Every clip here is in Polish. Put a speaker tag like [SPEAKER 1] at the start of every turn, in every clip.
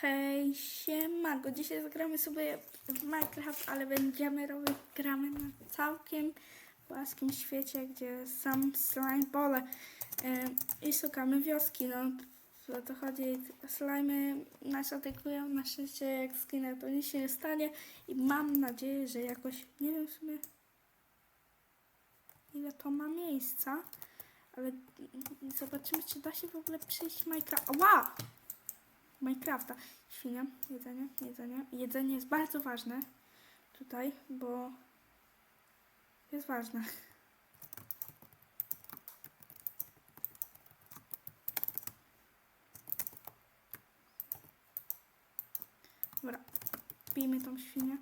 [SPEAKER 1] Hej, siemanko, dzisiaj zagramy sobie w Minecraft, ale będziemy robić, gramy na całkiem płaskim świecie, gdzie sam slime pole e, i szukamy wioski, no o to chodzi, slimy nas atakują, na szczęście jak skinę to nic się nie stanie i mam nadzieję, że jakoś, nie wiem w sumie ile to ma miejsca, ale zobaczymy, czy da się w ogóle przejść Minecraft. Wow! Minecrafta. Świnia, jedzenie, jedzenie. Jedzenie jest bardzo ważne tutaj, bo jest ważne. Dobra, bijmy tą świnię.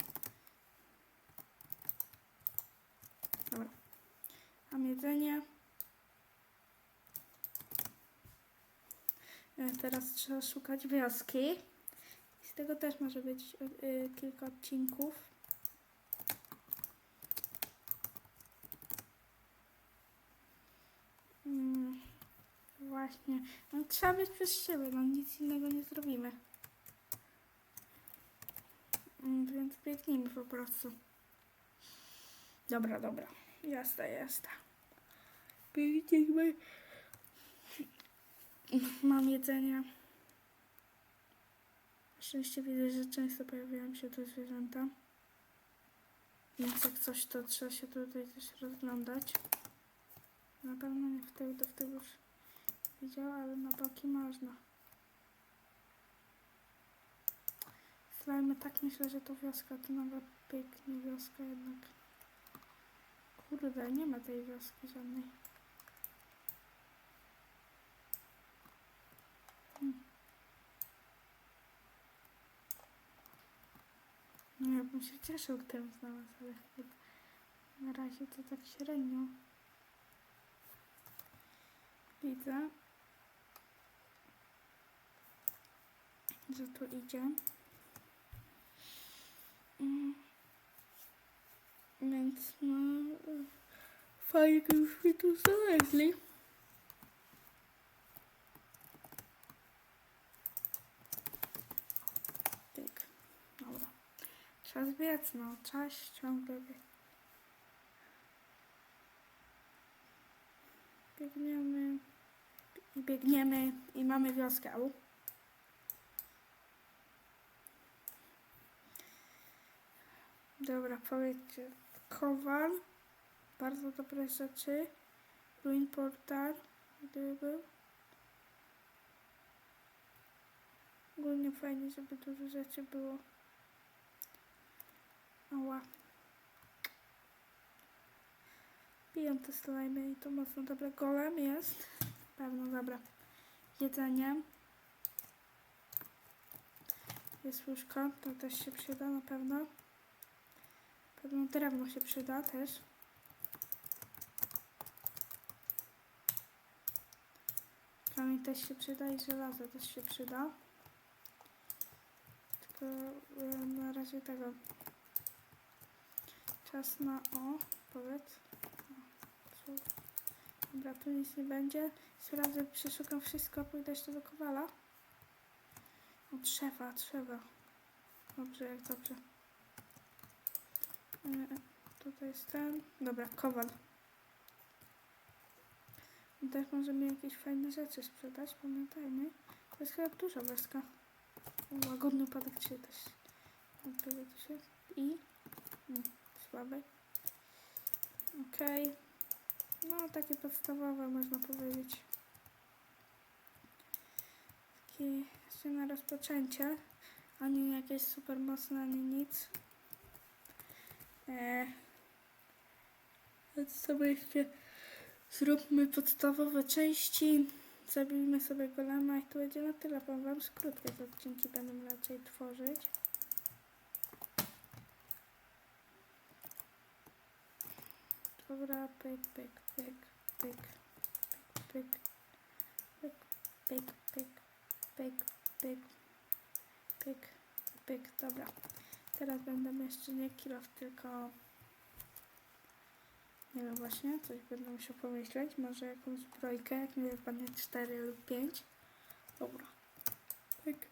[SPEAKER 1] Dobra, mam jedzenie. Teraz trzeba szukać wioski. Z tego też może być y, y, kilka odcinków. Mm, właśnie. No, trzeba być przez siebie, no nic innego nie zrobimy. Mm, Więc biegnijmy po prostu. Dobra, dobra. Jasna, jasna. Biegnijmy. Mam jedzenie. Szczęście widzę, że często pojawiają się tu zwierzęta. Więc jak coś, to trzeba się tutaj też rozglądać. Na pewno nie w tył, to w już widziała, ale na boki można. Slajmy tak myślę, że to wioska, to nawet pięknie wioska jednak. Kurde, nie ma tej wioski żadnej. No ja bym się cieszył, gdybym znalazł, ale chyba na razie to tak średnio. Widzę, że tu idzie. Mm. Więc no, fajnie już mi tu znaleźli. Tyk. Dobra. Czas biec, no. Czas ciągle biec. Biegniemy. I biegniemy i mamy wioskę. Au. Dobra, powiedzcie. Kowal. Bardzo dobre rzeczy. Ruin portal. Gdyby był. Ogólnie fajnie, żeby dużo rzeczy było. Ała. Piję te slimy i to mocno dobre. Golem jest. Pewno dobra. Jedzenie. Jest łóżko. To też się przyda na pewno. Pewno drewno się przyda też. Kamień też się przyda i żelazo też się przyda. Tylko y, na razie tego. Czas na o, powiedz. Dobra, tu nic nie będzie. Sprawdzę, przeszukam wszystko, pójdę jeszcze do kowala. O, drzewa, drzewa. Dobrze, jak dobrze. E, tutaj jest ten. Dobra, kowal. Też możemy jakieś fajne rzeczy sprzedać, pamiętajmy. To jest chyba duża weska. Łagodny upadek czy też. To się. I. Mm, słabe. Okej. No, takie podstawowe można powiedzieć. Takie jeszcze na rozpoczęcie. Ani jakieś super mocne, ani nic. Eee. Sobie jeszcze zróbmy podstawowe części. Zabijmy sobie golema i to będzie na tyle. Powiem wam, krótkie te odcinki będę raczej tworzyć. Dobra, pyk, pyk, pyk, pyk, pyk, pyk, pyk, pyk, pyk, pyk, pyk, pyk, dobra. Teraz będę jeszcze nie kilof, tylko nie wiem właśnie, coś będę musiał pomyśleć. Może jakąś zbrojkę, jak nie wypadnie 4 lub 5. Dobra. Pyk.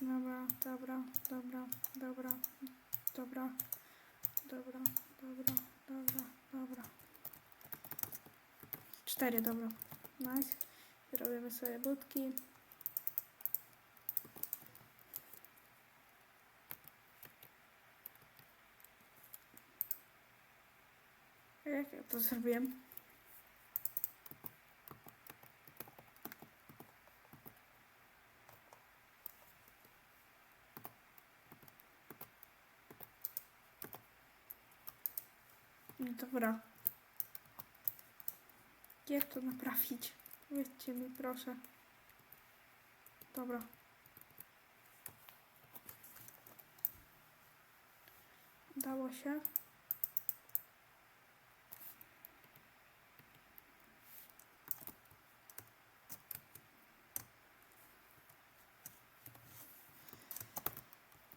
[SPEAKER 1] Dobra, dobra, dobra, dobra, dobra, dobra, dobra, dobra, dobra. Cztery, dobra. Nice. Robimy sobie budki. Jak ja to zrobiłem? Dobra. Jak to naprawić? Powiedzcie mi proszę. Dobra. Udało się.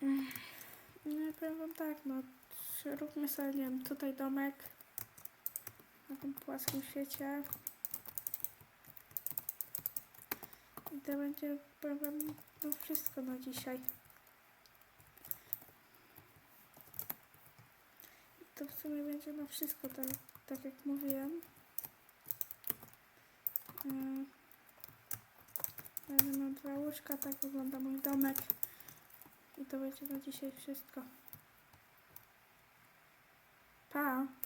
[SPEAKER 1] Mm, No ja powiem wam tak, no róbmy sobie, nie wiem, tutaj domek na tym płaskim świecie. I to będzie, wam, no wszystko na dzisiaj. I to w sumie będzie na wszystko, tak, tak jak mówiłem. Yy, Będę miał dwa łóżka, tak wygląda mój domek. I to będzie na dzisiaj wszystko. 拍好